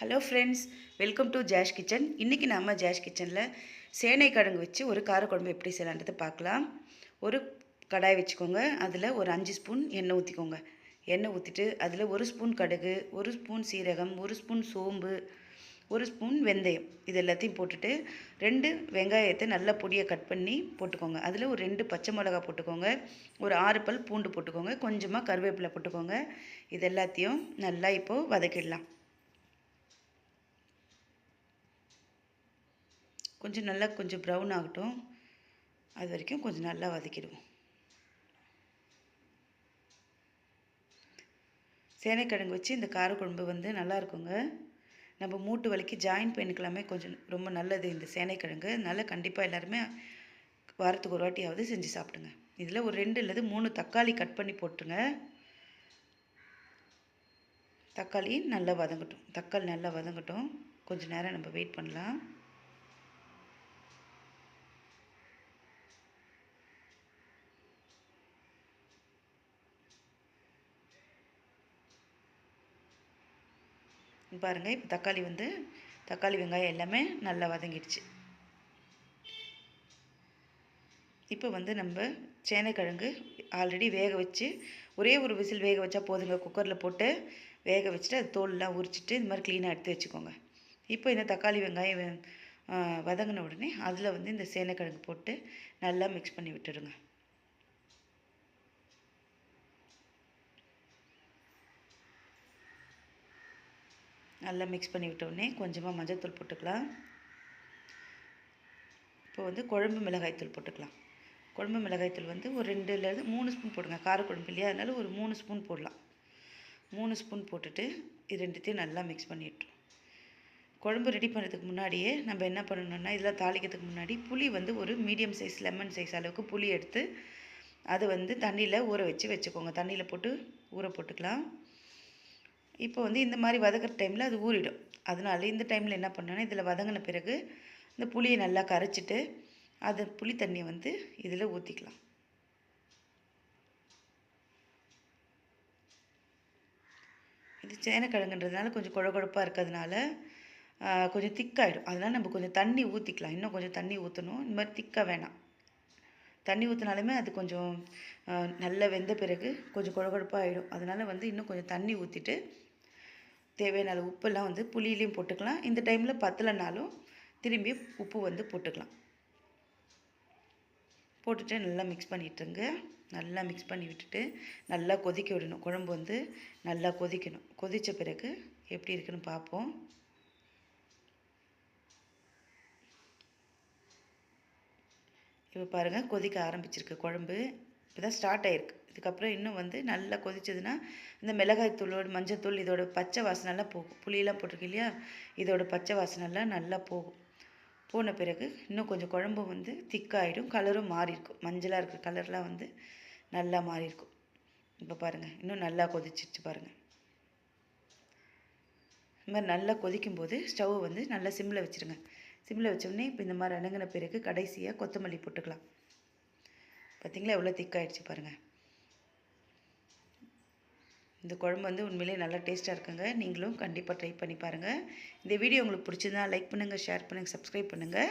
Hello friends welcome to Jash kitchen இன்றைக்கி நம்ம Josh கிச்சனில் சேனை கிழங்கு வச்சு ஒரு காரக்குழம்பு எப்படி செய்யலான்றதை பார்க்கலாம். ஒரு கடாய் வச்சுக்கோங்க அதில் ஒரு அஞ்சு ஸ்பூன் எண்ணெய் ஊற்றிக்கோங்க எண்ணெய் ஊற்றிட்டு அதில் ஒரு ஸ்பூன் கடுகு ஒரு ஸ்பூன் சீரகம் ஒரு ஸ்பூன் சோம்பு ஒரு ஸ்பூன் வெந்தயம். இது எல்லாத்தையும் போட்டுட்டு ரெண்டு வெங்காயத்தை நல்லா பொடியை கட் பண்ணி போட்டுக்கோங்க. அதில் ஒரு ரெண்டு பச்சை மிளகா போட்டுக்கோங்க. ஒரு ஆறு பல் பூண்டு போட்டுக்கோங்க. கொஞ்சமாக கருவேப்பிலை போட்டுக்கோங்க. இது எல்லாத்தையும் நல்லா இப்போது வதக்கிடலாம். கொஞ்சம் நல்லா கொஞ்சம் ப்ரௌன் ஆகட்டும். அது வரைக்கும் கொஞ்சம் நல்லா வதக்கிடுவோம். சேனைக்கிழங்கு வச்சு இந்த காரக்குழம்பு வந்து நல்லா இருக்குங்க நம்ம மூட்டு வலிக்கு ஜாயின் பெயினுக்கெல்லாமே கொஞ்சம் ரொம்ப நல்லது இந்த சேனைக்கிழங்கு. நல்லா கண்டிப்பாக எல்லாருமே வாரத்துக்கு ஒரு வாட்டியாவது செஞ்சு சாப்பிடுங்க. இதில் ஒரு ரெண்டு இல்லது மூணு தக்காளி கட் பண்ணி போட்டுருங்க. தக்காளி நல்லா வதங்கட்டும். தக்காளி நல்லா வதங்கட்டும். கொஞ்சம் நேரம் நம்ம வெயிட் பண்ணலாம். பாருங்கள் இப்போ தக்காளி வந்து தக்காளி வெங்காயம் எல்லாமே நல்லா வதங்கிடுச்சு. இப்போ வந்து நம்ம சேனைக்கிழங்கு ஆல்ரெடி வேக வச்சு ஒரே ஒரு விசில் வேக வச்சா போதுங்க குக்கரில் போட்டு வேக வச்சுட்டு அது தோல்லாம் உரிச்சிட்டு இது மாதிரி க்ளீனாக எடுத்து வச்சுக்கோங்க. இப்போ இந்த தக்காளி வெங்காயம் வதங்கின உடனே அதில் வந்து இந்த சேனைக்கிழங்கு போட்டு நல்லா மிக்ஸ் பண்ணி விட்டுடுங்க. நல்லா மிக்ஸ் பண்ணி விட்டோடனே கொஞ்சமாக மஞ்சள்தூள் போட்டுக்கலாம். இப்போ வந்து குழம்பு மிளகாய்த்தூள் போட்டுக்கலாம். குழம்பு மிளகாய்த்தூள் வந்து ஒரு ரெண்டுலேருந்து மூணு ஸ்பூன் போடுங்க. காரக்குழம்பு இல்லையா? அதனால் ஒரு மூணு ஸ்பூன் போடலாம். மூணு ஸ்பூன் போட்டுட்டு இது ரெண்டுத்தையும் நல்லா மிக்ஸ் பண்ணிவிட்ரும் குழம்பு ரெடி பண்ணுறதுக்கு முன்னாடியே நம்ம என்ன பண்ணணும்னா இதெல்லாம் தாளிக்கிறதுக்கு முன்னாடி புளி வந்து ஒரு மீடியம் சைஸ் லெமன் சைஸ் அளவுக்கு புளி எடுத்து அதை வந்து தண்ணியில் ஊற வச்சு வச்சுக்கோங்க. தண்ணியில் போட்டு ஊற போட்டுக்கலாம். இப்போ வந்து இந்த மாதிரி வதக்கிற டைமில் அது ஊறிடும். அதனால இந்த டைமில் என்ன பண்ணோன்னா இதில் வதங்கின பிறகு இந்த புளியை நல்லா கரைச்சிட்டு அது புளி தண்ணியை வந்து இதில் ஊற்றிக்கலாம் இது சேனக்கிழங்குன்றதுனால கொஞ்சம் குழகுழப்பாக இருக்கிறதுனால கொஞ்சம் திக்காயிடும். அதனால் நம்ம கொஞ்சம் தண்ணி ஊற்றிக்கலாம் இன்னும் கொஞ்சம் தண்ணி ஊற்றணும் இந்த மாதிரி திக்காக வேணாம். தண்ணி ஊற்றினாலுமே அது கொஞ்சம் நல்லா வெந்த பிறகு கொஞ்சம் குழகுழப்பாக ஆகிடும் அதனால் வந்து இன்னும் கொஞ்சம் தண்ணி ஊற்றிட்டு தேவையான அளவு உப்பெல்லாம் வந்து புளியிலையும் போட்டுக்கலாம். இந்த டைமில் பத்தலைனாலும் திரும்பி உப்பு வந்து போட்டுக்கலாம். போட்டுட்டு நல்லா மிக்ஸ் பண்ணிட்டுருங்க. நல்லா மிக்ஸ் பண்ணி விட்டுட்டு நல்லா கொதிக்க விடணும். குழம்பு வந்து நல்லா கொதிக்கணும். கொதித்த பிறகு எப்படி இருக்குன்னு பார்ப்போம். இப்போ பாருங்கள் கொதிக்க ஆரம்பிச்சிருக்கு குழம்பு. இப்போ தான் ஸ்டார்ட் ஆகிருக்கு இதுக்கப்புறம் இன்னும் வந்து நல்லா கொதிச்சதுன்னா இந்த மிளகாய் தூளோட மஞ்சள் இதோட பச்சை வாசனைலாம் போகும். புளியெல்லாம் போட்டிருக்கு இல்லையா? இதோட பச்சை வாசனைலாம் நல்லா போகும். போன பிறகு இன்னும் கொஞ்சம் குழம்பு வந்து திக்காகிடும் கலரும் மாறியிருக்கும். மஞ்சளாக இருக்கிற கலர்லாம் வந்து நல்லா மாறியிருக்கும். இப்போ பாருங்கள் இன்னும் நல்லா கொதிச்சிருச்சு பாருங்கள் இந்த மாதிரி நல்லா கொதிக்கும்போது ஸ்டவ் வந்து நல்லா சிம்மில் வச்சுருங்க. சிம்மில் வச்சோடனே இப்போ இந்த மாதிரி அணுங்கின பிறகு கடைசியாக கொத்தமல்லி போட்டுக்கலாம். பார்த்திங்களா? எவ்வளோ திக்காயிடுச்சு பாருங்கள் இந்த குழம்பு வந்து உண்மையிலே நல்லா டேஸ்ட்டாக இருக்குங்க. நீங்களும் கண்டிப்பாக ட்ரை பண்ணி பாருங்கள் இந்த வீடியோ உங்களுக்கு பிடிச்சிருந்தா லைக் பண்ணுங்கள் ஷேர் பண்ணுங்கள் சப்ஸ்கிரைப் பண்ணுங்கள்